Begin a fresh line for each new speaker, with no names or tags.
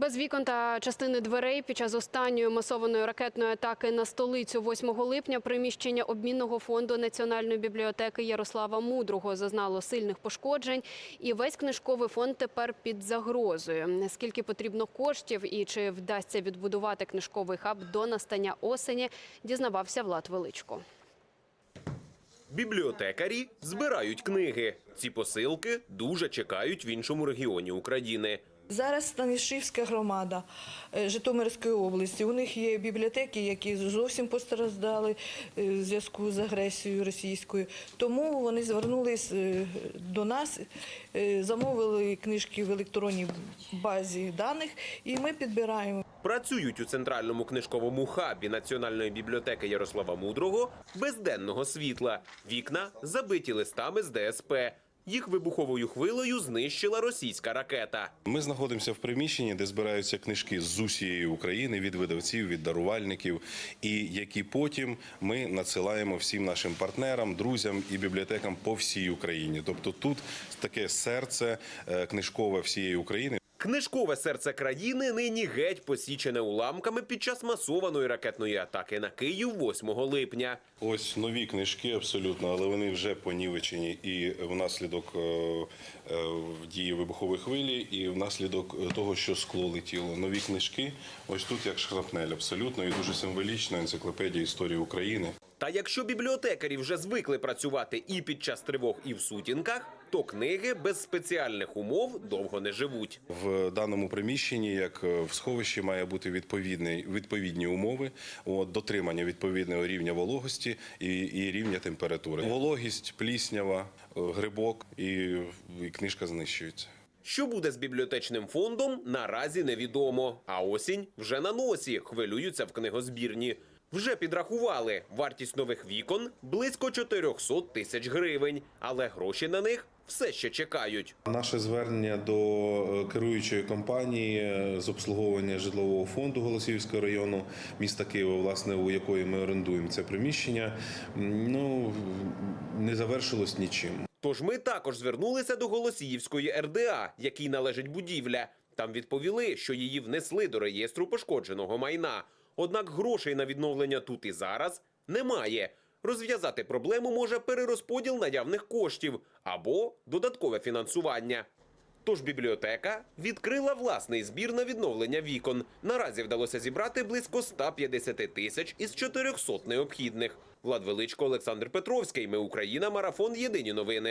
Без вікон та частини дверей під час останньої масованої ракетної атаки на столицю 8 липня приміщення обмінного фонду Національної бібліотеки Ярослава Мудрого зазнало сильних пошкоджень, і весь книжковий фонд тепер під загрозою. Скільки потрібно коштів і чи вдасться відбудувати книжковий хаб до настання осені, дізнавався Влад Величко.
Бібліотекарі збирають книги. Ці посилки дуже чекають в іншому регіоні України.
Зараз Станішівська громада е, Житомирської області. У них є бібліотеки, які зовсім постраждали е, в зв'язку з агресією російською. Тому вони звернулись е, до нас, замовили книжки в електронній базі даних, і ми підбираємо.
Працюють у центральному книжковому хабі Національної бібліотеки Ярослава Мудрого без денного світла. Вікна забиті листами з ДСП. Їх вибуховою хвилею знищила російська ракета.
Ми знаходимося в приміщенні, де збираються книжки з усієї України від видавців, від дарувальників, і які потім ми надсилаємо всім нашим партнерам, друзям і бібліотекам по всій Україні. Тобто тут таке серце е, книжкове всієї України.
Книжкове серце країни нині геть посічене уламками під час масованої ракетної атаки на Київ 8 липня.
Ось нові книжки абсолютно, але вони вже понівечені і внаслідок е, е, дії вибухової хвилі, і внаслідок того, що скло летіло. Нові книжки, ось тут як шрапнель, абсолютно і дуже символічна енциклопедія історії України.
Та якщо бібліотекарі вже звикли працювати і під час тривог, і в сутінках, то книги без спеціальних умов довго не живуть.
В даному приміщенні, як е, в сховищі, має бути відповідний відповідні умови, от, дотримання відповідного рівня вологості і, і рівня температури. Вологість, пліснява, е, грибок і, і книжка знищується.
Що буде з бібліотечним фондом, наразі невідомо. А осінь вже на носі. Хвилюються в книгозбірні. Вже підрахували вартість нових вікон близько 400 тисяч гривень, але гроші на них все ще чекають.
Наше звернення до е, керуючої компанії е, з обслуговування житлового фонду Голосіївського району міста Києва, власне, у якої ми орендуємо це приміщення, ну не завершилось нічим.
Тож ми також звернулися до Голосіївської РДА, якій належить будівля. Там відповіли, що її внесли до реєстру пошкодженого майна. Однак грошей на відновлення тут і зараз немає. Розв'язати проблему може перерозподіл наявних коштів або додаткове фінансування. Тож бібліотека відкрила власний збір на відновлення вікон. Наразі вдалося зібрати близько 150 тисяч із 400 необхідних. Влад Величко, Олександр Петровський. Ми Україна. Марафон. Єдині новини.